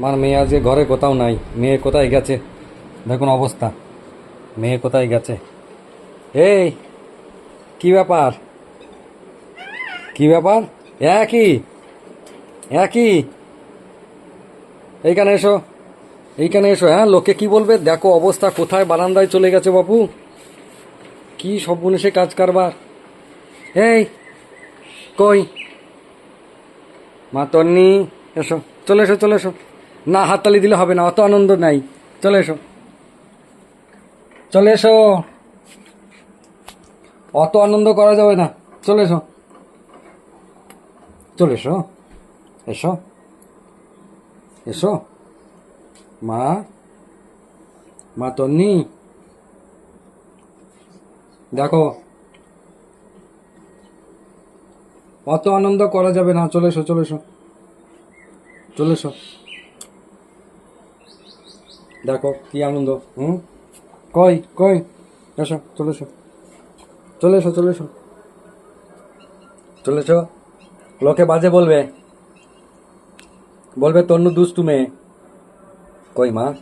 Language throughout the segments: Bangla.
আমার মেয়ে আজকে ঘরে কোথাও নাই। মেয়ে কোথায় গেছে? দেখুন অবস্থা। মেয়ে কোথায় গেছে? এই, কি ব্যাপার? কি ব্যাপার? একই একই। এইখানে এসো। এইখানে এসো। হ্যাঁ লোকে কি বলবে? দেখো অবস্থা, কোথায় বারান্দায় চলে গেছে বাপু। কি সব সে কাজ কারবার। এই, কই? মা তন্নি, এসো। চলে এসো চলে এসো। না, হাততালি দিলে হবে না, অত আনন্দ নাই। চলে এসো। চলে এসো। অত আনন্দ করা যাবে না। চলে এসো। চলে এসো। এসো। এসো। মা। মা তন্নি। দেখো। অত আনন্দ করা যাবে না। চলে এসো চলে এসো। চলে এসো। দেখো, কি আনন্দ, হুম? কই কই? এসো, চলে এসো। চলে এসো চলে এসো। চলে এসো। লোকে বাজে বলবে। বলবে, তন্নু দুষ্টু মেয়ে। কই মা?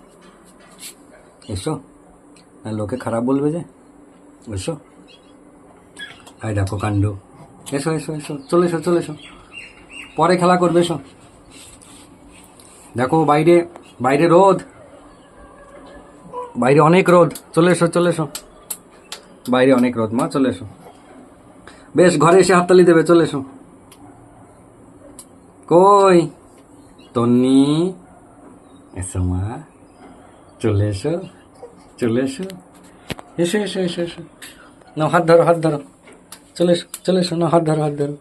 এসো। আর লোকে খারাপ বলবে যে? এসো। আই দেখো কাণ্ড। এসো এসো এসো। চলে এসো চলে এসো। পরে খেলা করবে, এসো। দেখো বাইরে বাইরে রোদ। বাইরে অনেক রোদ। চলে এসো চলে এসো। বাইরে অনেক রোদ মা, চলে এসো। বেশ, ঘরে এসে হাততালি দেবে, চলে এসো। কই? তন্নি? এসো মা। চলে এসো চলে এসো। এসো এসো এসো এসো। না হাত ধরো হাত ধরো। চলে এসো চলে এসো না হাত ধরো হাত ধরো।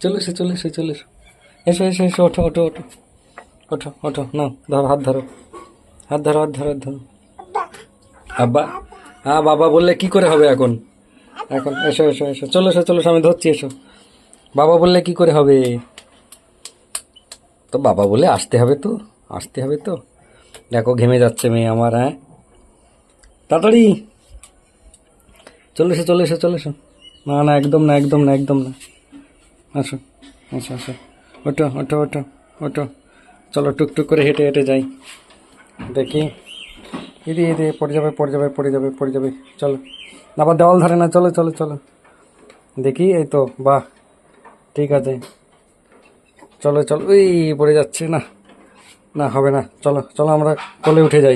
চলে এসো চলে এসো চলে এসো। এসো এসো এসো, ওঠো ওঠো ওঠো। ওঠো ওঠো না ধরো, হাত ধরো। হাত ধরো হাত ধরো হাত ধরো। আব্বা হ্যাঁ বাবা বললে কি করে হবে এখন? এখন, এসো এসো এসো, চলো এসো, চলো আমি ধরছি, এসো। বাবা বললে কি করে হবে? তো বাবা বলে আসতে হবে তো, আসতে হবে তো। দেখো, ঘেমে যাচ্ছে মেয়ে আমার হ্যাঁ? তাড়াতাড়ি। চলে, এসো চলে এসো চলে, এসো। না না, একদম না একদম না একদম না। আসো আসো আসো। ওটো ওটো ওটো ওটো চলো, টুকটুক করে হেঁটে হেঁটে যাই। দেখি। ইদি এদি পড়ে যাবে পড়ে যাবে পড়ে যাবে পড়ে যাবে। চলো। আবার দেওয়াল ধরে না, চলো চলো চলো। দেখি, এই তো, বাহ। ঠিক আছে। চলো চলো। ওই পড়ে যাচ্ছে না। না, হবে না। চলো চলো, আমরা কোলে উঠে যাই।